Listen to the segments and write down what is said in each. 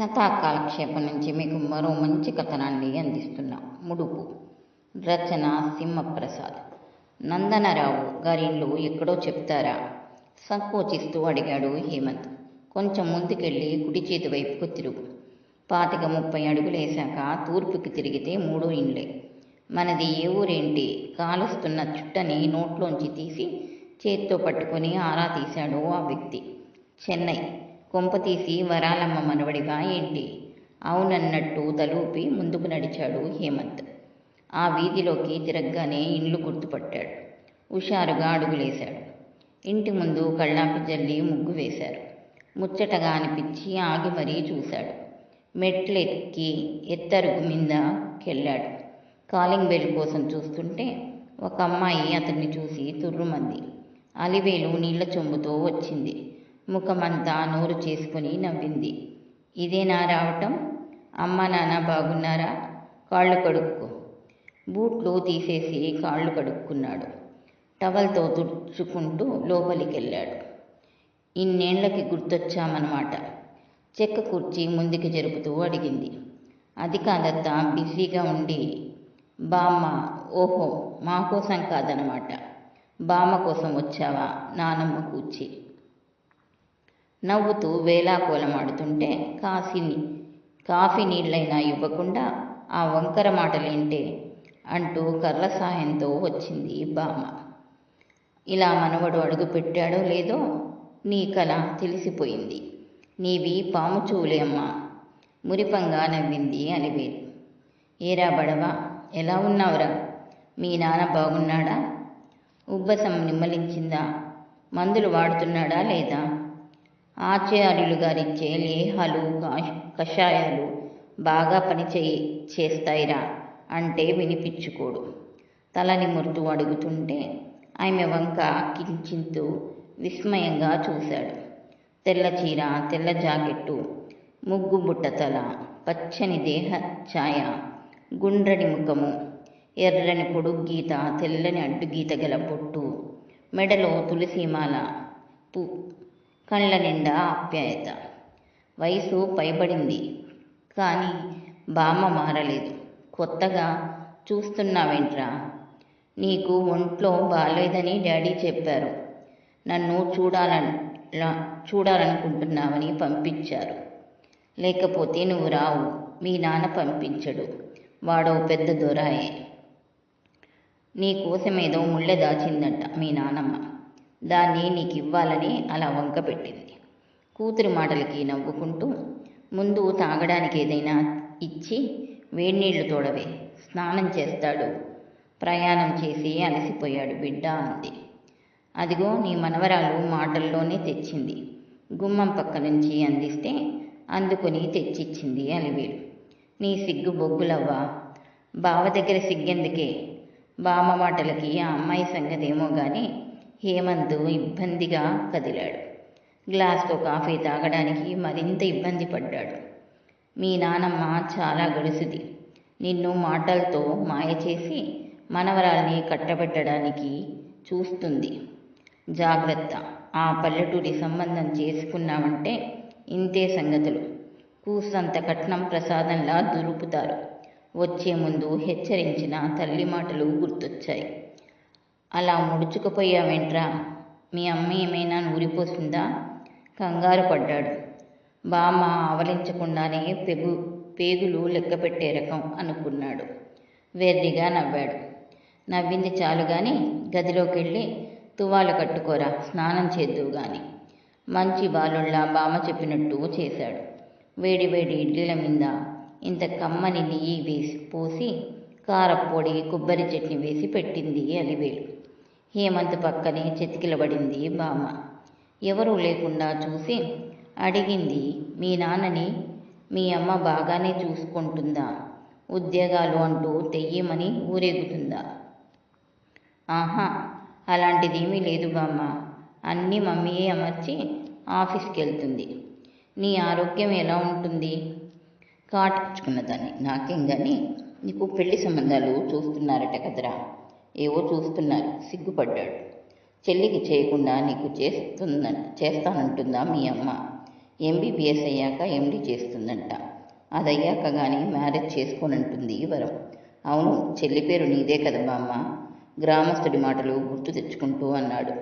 కథా కాలక్షేపం నుంచి మీకు మరో మంచి కథనాన్ని అందిస్తున్నా ముడుపు. రచన సింహప్రసాద్. నందనరావు గారి ఎక్కడో చెప్తారా? సంకోచిస్తూ అడిగాడు హేమంత్. కొంచెం ముందుకెళ్ళి కుడి చేతి వైపుకు తిరుగు. పాతిక ముప్పై అడుగులేశాక తూర్పుకి తిరిగితే మూడో ఇండ్లే మనది ఏ ఊరేంటి? కాలుస్తున్న చుట్టని నోట్లోంచి తీసి చేత్తో పట్టుకొని ఆరా తీశాడు ఆ వ్యక్తి. చెన్నై. కొంప తీసి వరాలమ్మ మనవడిగా ఏంటి? అవునన్నట్టు తలూపి ముందుకు నడిచాడు హేమంత్. ఆ వీధిలోకి తిరగగానే ఇండ్లు గుర్తుపట్టాడు. హుషారుగా అడుగులేశాడు. ఇంటి ముందు కళ్ళాపి జల్లి ముగ్గు వేశారు. ముచ్చటగా అనిపించి ఆగి మరీ చూశాడు. మెట్లెక్కి ఎత్తరుగు మీదకెళ్ళాడు కాలింగ్ బెల్ కోసం చూస్తుంటే ఒక అమ్మాయి అతన్ని చూసి తుర్రుమంది. అలివేలు నీళ్ళ చెంబుతో వచ్చింది. ముఖమంతా నోరు చేసుకుని నవ్వింది. ఇదేనా రావటం? అమ్మ నాన్న బాగున్నారా? కాళ్ళు కడుక్కో. బూట్లు తీసేసి కాళ్ళు కడుక్కున్నాడు. టవల్తో తుడుచుకుంటూ లోపలికి వెళ్ళాడు ఇన్నేళ్ళకి గుర్తొచ్చామన్నమాట. చెక్క కుర్చీ ముందుకు జరుపుతూ అడిగింది. అది కాదత్త బిజీగా ఉండి. బామ్మ ఓహో మా కోసం కాదనమాట బామ్మ కోసం వచ్చావా నానమ్మ కూర్చి? నవ్వుతూ వేలాకోలమాడుతుంటే కాఫీని కాఫీ నీళ్ళైనా ఇవ్వకుండా ఆ వంకర మాటలేంటే అంటూ కర్ర సాయంతో వచ్చింది బామ్మ. ఇలా మనవడు అడుగు పెట్టాడో లేదో నీ కల తెలిసిపోయింది. నీవి పాము చూలే అమ్మా. మురిపంగా నవ్వింది అలివేలు. ఏరా బడవా ఎలా ఉన్నావురా? మీ నాన్న బాగున్నాడా? ఉబ్బసం నిమ్మలించిందా? మందులు వాడుతున్నాడా లేదా? ఆచార్యులు గారిచ్చే లేహాలు కషాయాలు బాగా పని చేయి చేస్తాయిరా అంటే వినిపించుకోడు. తల నిమురుతూ అడుగుతుంటే ఆమె వంక కించింతు విస్మయంగా చూశాడు. తెల్ల చీర తెల్ల జాకెట్టు ముగ్గు బుట్టతల పచ్చని దేహ ఛాయ గుండ్రని ముఖము ఎర్రని పొడుగు గీత తెల్లని అడ్డుగీత గల పొట్టు మెడలో తులసిమాల పూ కళ్ళ నిండా ఆప్యాయత. వయసు పైబడింది. కానీ బామ్మ మారలేదు. కొత్తగా చూస్తున్నావేంట్రా? నీకు ఒంట్లో బాగాలేదని డాడీ చెప్పారు. నన్ను చూడాలని చూడాలనుకుంటున్నావని పంపించారు. లేకపోతే నువ్వు రావు. మీ నాన్న పంపించడు. వాడో పెద్ద దొరాయే. నీ కోసమేదో ముళ్ళె దాచిందంట మీ నానమ్మ. దాన్ని నీకు ఇవ్వాలని అలా వంక పెట్టింది. కూతురి మాటలకి నవ్వుకుంటూ ముందు తాగడానికి ఏదైనా ఇచ్చి వేడినీళ్ళు తోడవే స్నానం చేస్తాడు. ప్రయాణం చేసి అలసిపోయాడు బిడ్డ అంది. అదిగో నీ మనవరాలు మాటల్లోనే తెచ్చింది. గుమ్మం పక్క నుంచి అందిస్తే అందుకుని తెచ్చిచ్చింది అలివేలు. నీ సిగ్గు బొగ్గులవ్వా? బావ దగ్గర సిగ్గెందుకే? బామ్మ మాటలకి ఆ అమ్మాయి సంగతేమో కానీ హేమంత్ ఇబ్బందిగా కదిలాడు. గ్లాస్తో కాఫీ తాగడానికి మరింత ఇబ్బంది పడ్డాడు. మీ నానమ్మ చాలా గడుసుది నిన్ను మాటలతో మాయ చేసి మనవరాల్ని కట్టబెట్టడానికి చూస్తుంది. జాగ్రత్త. ఆ పల్లెటూరి సంబంధం చేసుకున్నామంటే ఇంతే సంగతులు. కూసంత కట్నం ప్రసాదంలా దులుపుతారు. వచ్చే ముందు హెచ్చరించిన తల్లి మాటలు గుర్తొచ్చాయి. అలా ముడుచుకుపోయావేంట్రా? మీ అమ్మ ఏమైనా నూరిపోసిందా? కంగారు పడ్డాడు. బామ్మ ఆవలించకుండానే పెగు పేగులు లెక్క పెట్టే రకం అనుకున్నాడు. వెర్రిగా నవ్వాడు. నవ్వింది చాలు గాని గదిలోకి వెళ్ళి తువాలు కట్టుకోరా స్నానం చేద్దువు గాని. మంచి బాలుళ్ళ బామ్మ చెప్పినట్టు చేశాడు. వేడి వేడి ఇడ్లీల మీద ఇంత కమ్మని నెయ్యి వేసి పోసి కారప్పొడి కొబ్బరి చట్నీ వేసి పెట్టింది అలివేలు. హేమంత్ పక్కనే చెతికిలబడింది బామ్మ. ఎవరూ లేకుండా చూసి అడిగింది మీ నాన్నని మీ అమ్మ బాగానే చూసుకుంటుందా? ఉద్యోగాలు అంటూ తెయ్యమని ఊరేగుతుందా? ఆహా అలాంటిదేమీ లేదు బామ్మ. అన్నీ మమ్మీయే అమర్చి ఆఫీస్కి వెళ్తుంది నీ ఆరోగ్యం ఎలా ఉంటుంది? కాటించుకున్న దాన్ని. నాకేం కానీ నీకు పెళ్ళి సంబంధాలు చూస్తున్నారట కదరా. ఏవో చూస్తున్నారు. సిగ్గుపడ్డాడు. చెల్లికి చేయకుండా నీకు చేస్తుంద చేస్తానంటుందా మీ అమ్మ? ఎంబీబీఎస్ అయ్యాక ఎండి చేస్తుందంట. అదయ్యాక కానీ మ్యారేజ్ చేసుకోనంటుంది వరం. అవును చెల్లి పేరు నీదే కదా బామ్మ? గ్రామస్తుడి మాటలు గుర్తు తెచ్చుకుంటూ అన్నాడు.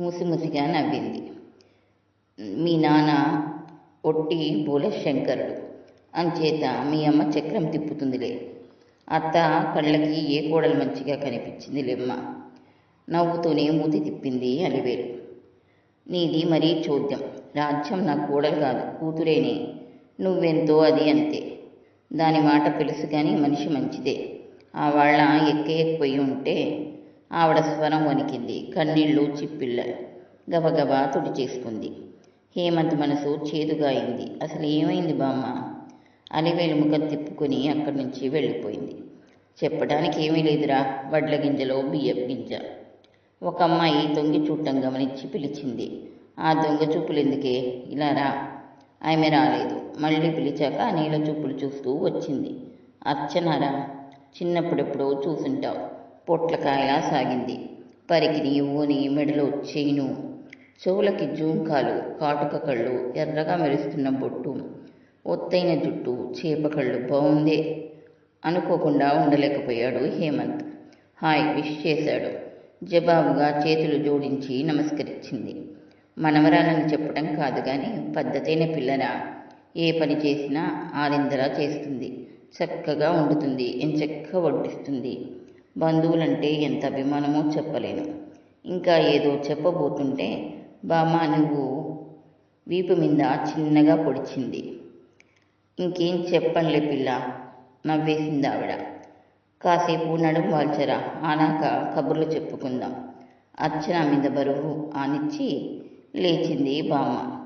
మూసిముసిగా నవ్వింది. మీ నాన్న ఒట్టి బోలశంకరుడు అంచేత మీ అమ్మ చక్రం తిప్పుతుందిలే. అత్త కళ్ళకి ఏ కోడలు మంచిగా కనిపించింది లెమ్మ? నవ్వుతూనే మూతి తిప్పింది అలివేలు. నీది మరీ చోద్యం. రాజ్యం నా కోడలు కాదు కూతురేనే. నువ్వెంతో అది అంతే. దాని మాట తెలుసు కానీ మనిషి మంచిదే. ఆ వాళ్ళ ఎక్కేయకపోయి ఉంటే ఆవిడ స్వరం వణికింది. కన్నీళ్ళు చిప్పిళ్ళ గబగబా తుడి చేసుకుంది హేమంత్ మనసు చేదుగా అయింది. అసలు ఏమైంది బామ్మ? అలివేలు ముఖం తిప్పుకుని అక్కడి నుంచి వెళ్ళిపోయింది. చెప్పడానికి ఏమీ లేదురా వడ్ల గింజలో బియ్యపు గింజ. ఒక అమ్మాయి తొంగి చూడటం గమనించి పిలిచింది. ఆ దొంగ చూపులు ఎందుకే? ఇలా రా. ఆమె రాలేదు. మళ్ళీ పిలిచాక నీళ్ళ చూపులు చూస్తూ వచ్చింది. అర్చనారా చిన్నప్పుడెప్పుడో చూసుంటావు. పొట్లకాయలా సాగింది. పరికిని ఊని మెడలో చేయిను. చెవులకి జూంకాలు కాటుక కళ్ళు ఎర్రగా మెరుస్తున్న బొట్టు. ఒత్తైన జుట్టు చేప కళ్ళు బాగుందే అనుకోకుండా ఉండలేకపోయాడు హేమంత్. హాయ్ విష్ చేశాడు. జవాబుగా చేతులు జోడించి నమస్కరించింది. మనవరాలని చెప్పడం కాదు కానీ పద్ధతైన పిల్లరా. ఏ పని చేసినా ఆరిందరా చేస్తుంది. చక్కగా వండుతుంది ఎంచక్క వడ్డిస్తుంది. బంధువులంటే ఎంత అభిమానమో చెప్పలేను. ఇంకా ఏదో చెప్పబోతుంటే బామ్మ నువ్వు వీపు మీద చిన్నగా పొడిచింది. ఇంకేం చెప్పంలే పిల్ల నవ్వేసింది ఆవిడ. కాసేపు నడుము వాల్చరా ఆనాక కబుర్లు చెప్పుకుందాం. అర్చన మీద బరువు ఆనిచ్చి లేచింది బామ్మ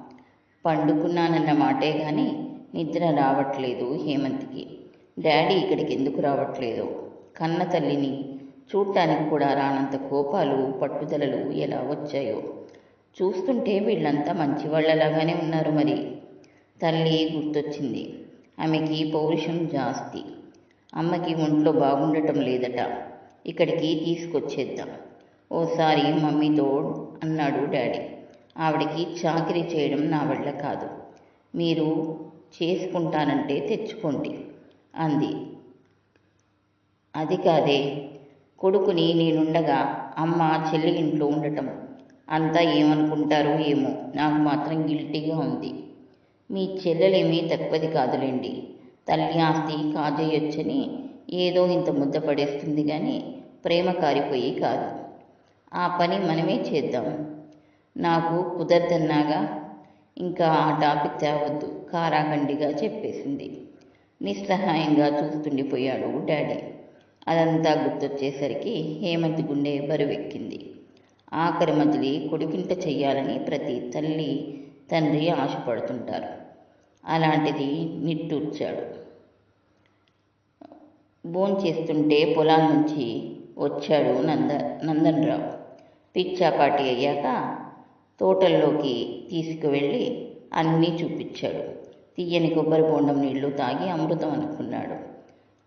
పండుకున్నానన్న మాటే కానీ నిద్ర రావట్లేదు హేమంత్కి. డాడీ ఇక్కడికి ఎందుకు రావట్లేదు? కన్న తల్లిని చూడటానికి కూడా రానంత కోపాలు పట్టుదలలు ఎలా వచ్చాయో? చూస్తుంటే వీళ్ళంతా మంచివాళ్ళలాగానే ఉన్నారు మరి. తల్లి గుర్తొచ్చింది. ఆమెకి పౌరుషం జాస్తి. అమ్మకి ఒంట్లో బాగుండటం లేదట. ఇక్కడికి తీసుకొచ్చేద్దాం. ఓసారి మమ్మీతో అన్నాడు డాడీ. ఆవిడకి చాకరీ చేయడం నా వల్ల కాదు. మీరు చేసుకుంటానంటే తెచ్చుకోండి అంది. అది కాదే. కొడుకుని నేనుండగా అమ్మ చెల్లి ఇంట్లో ఉండటం. అంతా ఏమనుకుంటారో ఏమో. నాకు మాత్రం గిల్టీగా ఉంది. మీ చెల్లెలేమీ తక్కువది కాదులేండి. తల్లి ఆస్తి కాజేయొచ్చని ఏదో ఇంత ముద్ద పడేస్తుంది కానీ ప్రేమ కారిపోయి కాదు. ఆ పని మనమే చేద్దాం. నాకు కుదరదన్నాగా ఇంకా ఆ టాపిక్ తేవద్దు కారాగండిగా చెప్పేసింది. నిస్సహాయంగా చూస్తుండిపోయాడు డాడీ. అదంతా గుర్తొచ్చేసరికి హేమంత్ గుండె బరువెక్కింది. ఆఖరి మజిలి కొడుకింట చెయ్యాలని ప్రతి తల్లి తండ్రి ఆశపడుతుంటారు. అలాంటిది నిట్టూర్చాడు. భోంచేస్తుంటే పొలాల నుంచి వచ్చాడు నంద నందనరావు. పిచ్చాపాటి అయ్యాక తోటల్లోకి తీసుకువెళ్ళి అన్నీ చూపించాడు. తీయని కొబ్బరి బోండం నీళ్ళు తాగి అమృతం అనుకున్నాడు.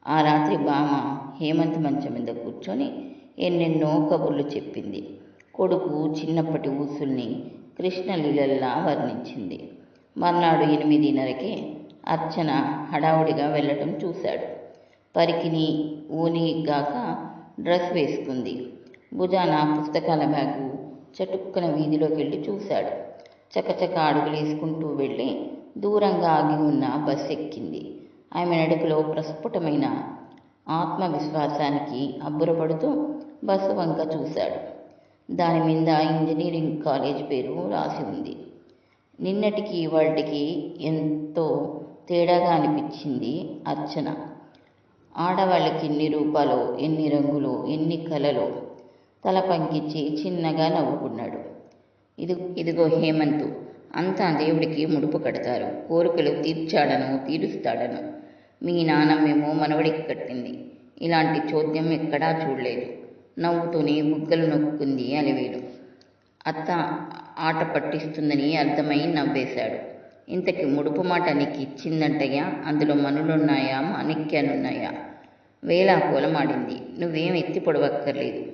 ఆ రాత్రి బామ హేమంత్ మంచం మీద కూర్చొని ఎన్నెన్నో కబుర్లు చెప్పింది. కొడుకు చిన్నప్పటి ఊసుల్ని కృష్ణలీలల్లా వర్ణించింది. మర్నాడు ఎనిమిదిన్నరకే అర్చన హడావుడిగా వెళ్ళటం చూశాడు. పరికిని ఊని గాక డ్రెస్ వేసుకుంది. భుజాన పుస్తకాల బ్యాగు చటుక్కున వీధిలోకి వెళ్ళి చూశాడు. చకచక అడుగులు వేసుకుంటూ వెళ్ళి దూరంగా ఆగి ఉన్న బస్ ఎక్కింది. ఆమె నడుకలో ప్రస్ఫుటమైన ఆత్మవిశ్వాసానికి అబ్బురపడుతూ బస్సు వంక చూశాడు. దాని మీద ఇంజనీరింగ్ కాలేజ్ పేరు రాసి ఉంది. నిన్నటికి ఇవాళకి ఎంతో తేడాగా అనిపించింది అర్చన. ఆడవాళ్ళకి ఎన్ని రూపాలు ఎన్ని రంగులో ఎన్ని కలలో తల పంకించి చిన్నగా నవ్వుకున్నాడు. ఇది ఇదిగో హేమంతు అంతా దేవుడికి ముడుపు కడతారు. కోరికలు తీర్చాడను తీరుస్తాడను. మీ నాన్నమేమో మనవడికి కట్టింది. ఇలాంటి చోద్యం ఎక్కడా చూడలేదు. నవ్వుతూనే బుగ్గలు నొక్కుంది అలివేలు. అత్త ఆట పట్టిస్తుందని అర్థమై నవ్వేశాడు. ఇంతకి ముడుపు మాట నీకు ఇచ్చిందంటయ్యా? అందులో మనులున్నాయా? మాణిక్యాలున్నాయా? వేలా కోలమాడింది నువ్వేం ఎత్తి పొడవక్కర్లేదు.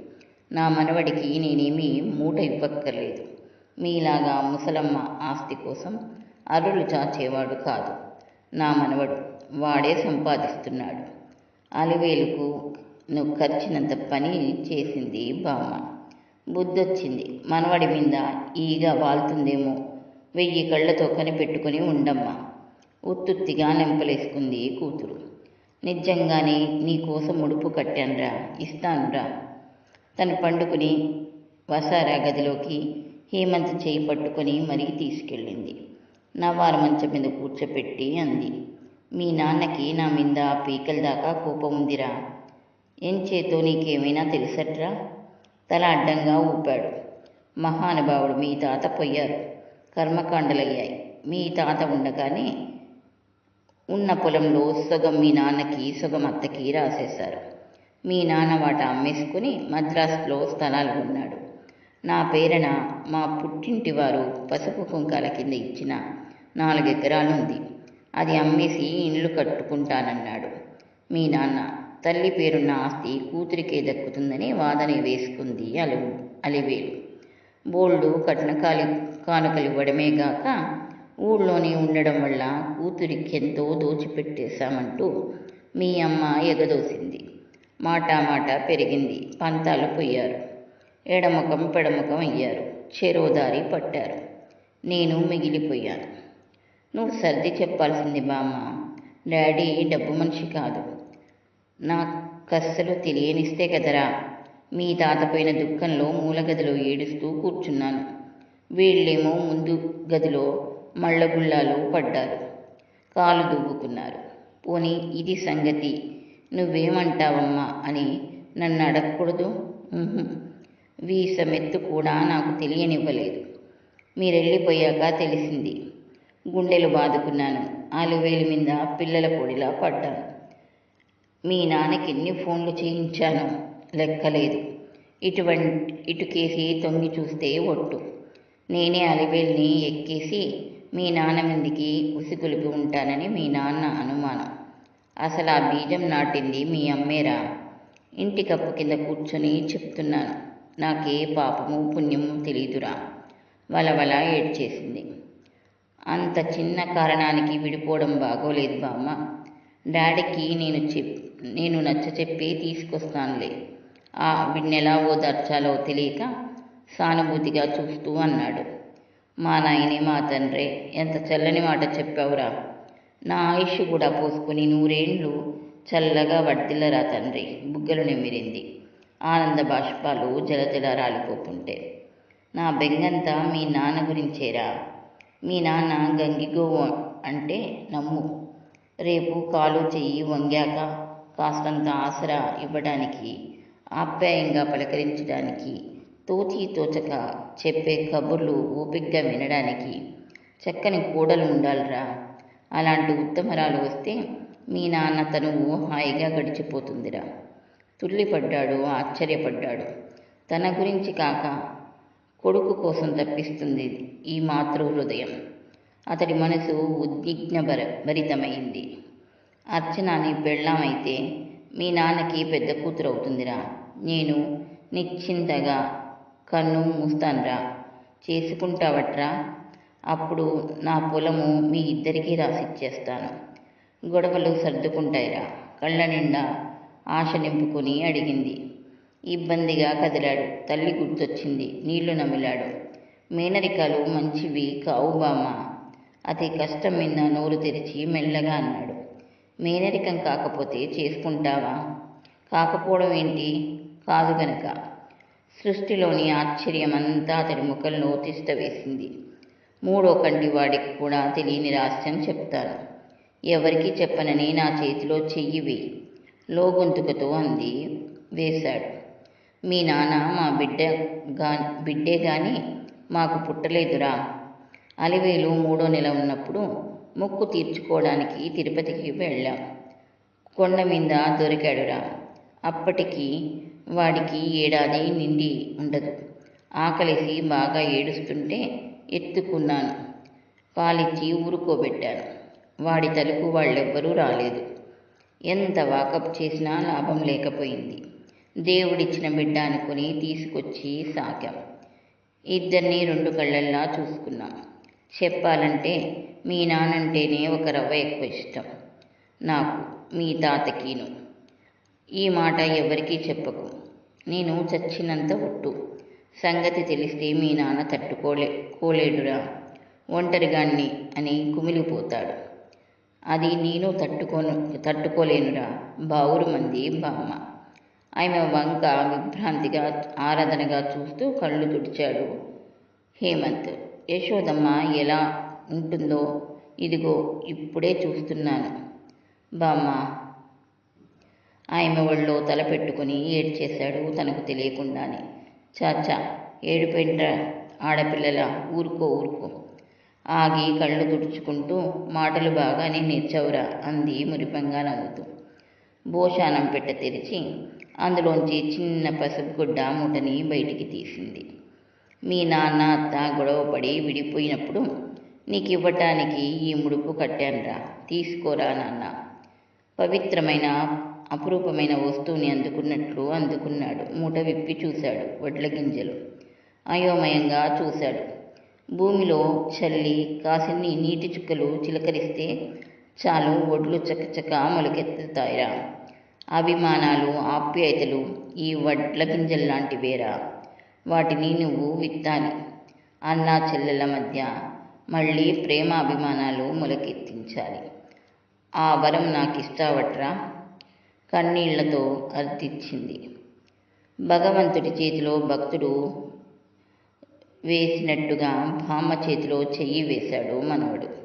నా మనవడికి నేనేమి మూట ఇవ్వక్కర్లేదు. మీలాగా ముసలమ్మ ఆస్తి కోసం అరులు చాచేవాడు కాదు. నా మనవడు వాడే సంపాదిస్తున్నాడు. అలివేలుకు నువ్వు ఖర్చినంత పని చేసింది బామ్మ. బుద్ధొచ్చింది. మనవడి మీద ఈగ వాళ్తుందేమో. వెయ్యి కళ్ళతో కనిపెట్టుకుని ఉండమ్మా. ఉత్తుత్తిగా నెంపలేసుకుంది కూతురు. నిజంగానే నీకోసం ఉడుపు కట్టానురా ఇస్తానురా. తను పండుకుని వసారా గదిలోకి హేమంత్ చేయి పట్టుకొని మరీ తీసుకెళ్ళింది. నవ్వారు మంచం మీద కూర్చోపెట్టి అంది. మీ నాన్నకి నా మీద పీకల దాకా కోపం ఉందిరా ఎంచేతో నీకేమైనా తెలుసట్రా? తల అడ్డంగా ఊపాడు. మహానుభావుడు మీ తాత పోయారు కర్మకాండలయ్యాయి. మీ తాత ఉండగానే ఉన్న పొలంలో సగం మీ నాన్నకి సగం అత్తకి రాసేశారు. మీ నాన్న వాట అమ్మేసుకుని మద్రాసులో స్థలాలు ఉన్నాడు నా పేరన మా పుట్టింటి వారు పసుపు కుంకాల కింద ఇచ్చిన నాలుగెకరాలు ఉంది. అది అమ్మేసి ఇండ్లు కట్టుకుంటానన్నాడు. మీ నాన్న తల్లి పేరున్న ఆస్తి కూతురికే దక్కుతుందని వాదన వేసుకుంది అలు అలివేలు. బోల్డు కట్నకాలి కానుకలు ఇవ్వడమే గాక ఊళ్ళోనే ఉండడం వల్ల కూతురికి ఎంతో దోచిపెట్టేశామంటూ మీ అమ్మ ఎగదోసింది. మాట మాట పెరిగింది. పంతాలు పోయారు ఎడముఖం పెడముఖం అయ్యారు. చెరోదారి పట్టారు. నేను మిగిలిపోయాను. నువ్వు సర్ది చెప్పాల్సింది బామ్మ. డాడీ డబ్బు మనిషి కాదు. నాకస్సలు తెలియనిస్తే కదరా. మీ తాతపోయిన దుఃఖంలో మూలగదిలో ఏడుస్తూ కూర్చున్నాను. వీళ్ళేమో ముందు గదిలో మళ్ళగుళ్ళాలు పడ్డారు. కాలు దువ్వుకున్నారు. పోనీ ఇది సంగతి. నువ్వేమంటావమ్మా అని నన్ను అడగకూడదు? వీసమెత్తు కూడా నాకు తెలియనివ్వలేదు. మీరెళ్ళిపోయాక తెలిసింది. గుండెలు బాదుకున్నాను. ఆలువేలు మీద పిల్లల పొడిలా పడ్డాను. మీ నాన్నకి ఎన్ని ఫోన్లు చేయించానో లెక్కలేదు. ఇటువంటి ఇటుకేసి తొంగి చూస్తే ఒట్టు. నేనే అలివేల్ని ఎక్కేసి మీ నాన్న మీదికి ఉసిగొలిపి ఉంటానని మీ నాన్న అనుమానం. అసలు ఆ బీజం నాటింది మీ అమ్మేరా? ఇంటి కప్పు కింద కూర్చొని చెప్తున్నాను. నాకే పాపము పుణ్యము తెలియదురా వలవల ఏడ్చేసింది. అంత చిన్న కారణానికి విడిపోవడం బాగోలేదు బామ్మ. డాడీకి నేను చెప్ నేను నచ్చ చెప్పి తీసుకొస్తానులే. ఆ వీడినెలా ఓదార్చాలో తెలియక సానుభూతిగా చూస్తూ అన్నాడు. మా నాయనే మా తండ్రే ఎంత చల్లని మాట చెప్పావురా. నా ఆయుష్ కూడా పోసుకుని నూరేండ్లు చల్లగా వడ్డిల్లరా తండ్రి బుగ్గలు నిమిరింది ఆనంద బాష్పాలు జలజల రాలిపోతుంటే. నా బెంగంతా మీ నాన్న గురించేరా? మీ నాన్న గంగిగో అంటే నమ్ము. రేపు కాలు చెయ్యి వంగాక కాస్తంత ఆసరా ఇవ్వడానికి ఆప్యాయంగా పలకరించడానికి తోచి తోచక చెప్పే కబుర్లు ఓపిగ్గా వినడానికి చక్కని కూడలు ఉండాలిరా. అలాంటి ఉత్తమరాలు వస్తే మీ నాన్న తనువు హాయిగా గడిచిపోతుందిరా. తుల్లిపడ్డాడు ఆశ్చర్యపడ్డాడు. తన గురించి కాక కొడుకు కోసం తప్పిస్తుంది ఈ మాతృ హృదయం. అతడి మనసు ఉద్విగ్న భర భరితమైంది అర్చన నీ పెళ్ళామైతే మీ నాన్నకి పెద్ద కూతురు అవుతుందిరా నేను నిశ్చింతగా కన్ను మూస్తానురా. చేసుకుంటావట్రా? అప్పుడు నా పొలము మీ ఇద్దరికీ రాసిచ్చేస్తాను. గొడవలు సర్దుకుంటాయిరా. కళ్ళ నిండా ఆశ నింపుకొని అడిగింది. ఇబ్బందిగా కదిలాడు. తల్లి గుర్తొచ్చింది. నీళ్ళు నమిలాడు. మేనరికాలు మంచివి కావు బామ్మ. అతి కష్టం మీద నోరు తెరిచి మెల్లగా అన్నాడు. మేనరికం కాకపోతే చేసుకుంటావా? కాకపోవడం ఏంటి? కాదు గనక. సృష్టిలోని ఆశ్చర్యమంతా అతడి ముఖంలో తిష్ట వేసింది. మూడో కంటి వాడికి కూడా తెలియని రహస్యం చెప్తాను. ఎవరికీ చెప్పనని నా చేతిలో చెయ్యి వేయి. లోగొంతుకతో అంది వేశాడు. మీ నాన్న మా బిడ్డ గా బిడ్డే కానీ మాకు పుట్టలేదురా. అలివేలు మూడో నెల ఉన్నప్పుడు మొక్కు తీర్చుకోవడానికి తిరుపతికి వెళ్ళాం. కొండ మీద దొరికాడురా. అప్పటికి వాడికి ఏడాది నిండి ఉండదు. ఆకలిసి బాగా ఏడుస్తుంటే ఎత్తుకున్నాను. పాలిచ్చి ఊరుకోబెట్టాను. వాడి తలుపు వాళ్ళెవ్వరూ రాలేదు. ఎంత వాకప్ చేసినా లాభం లేకపోయింది. దేవుడిచ్చిన బిడ్డ అనుకుని తీసుకొచ్చి సాకాం. ఇద్దరిని రెండు కళ్ళల్లా చూసుకున్నాం. చెప్పాలంటే మీ నానంటేనే ఒక రవ్వ ఎక్కువ ఇష్టం. నాకు మీ తాతకిను. ఈ మాట ఎవరికీ చెప్పకు. నేను చచ్చినంత ఒట్టు. సంగతి తెలిస్తే మీ నాన్న తట్టుకోలే కోలేడురా. ఒంటరిగాన్ని అని కుమిలిపోతాడు. అది నేను తట్టుకోను తట్టుకోలేనురా. బావురు మంది బామ్మ. ఆమె వంక విభ్రాంతిగా ఆరాధనగా చూస్తూ కళ్ళు తుడిచాడు హేమంత్. యశోదమ్మ ఎలా ఉంటుందో ఇదిగో ఇప్పుడే చూస్తున్నాను. బామ్మ. ఆమె ఒళ్ళో తల పెట్టుకుని ఏడ్చేశాడు తనకు తెలియకుండానే. చాచా ఏడుపెంట ఆడపిల్లల? ఊరుకో ఊరుకో. ఆగి కళ్ళు తుడుచుకుంటూ మాటలు బాగానే నేర్చవురా అంది మురిపంగా నవ్వుతూ. భోషానం పెట్ట తెరిచి అందులోంచి చిన్న పసుపు గుడ్డ మూటని బయటికి తీసింది. మీ నాన్న అత్త గొడవపడి విడిపోయినప్పుడు నీకు ఇవ్వటానికి ఈ ముడుపు కట్టానురా తీసుకోరా నాన్న. పవిత్రమైన అపురూపమైన వస్తువుని అందుకున్నట్లు అందుకున్నాడు. మూట విప్పి చూశాడు వడ్ల గింజలు. అయోమయంగా చూశాడు. భూమిలో చల్లి కాసిన్ని నీటి చుక్కలు చిలకరిస్తే చాలు ఒడ్లు చకచక మొలకెత్తుతాయిరా. అభిమానాలు ఆప్యాయతలు ఈ వడ్ల గింజల్లాంటివేరా? వాటిని నువ్వు విత్తాలి. అన్నా చెల్లెల మధ్య మళ్ళీ ప్రేమ అభిమానాలు మొలకెత్తించాలి. ఆ వరం నాకు ఇస్తావట్రా కన్నీళ్ళతో అర్థించింది భగవంతుడి చేతిలో భక్తుడు వేసినట్టుగా భామ చేతిలో చెయ్యి వేశాడు మనవడు.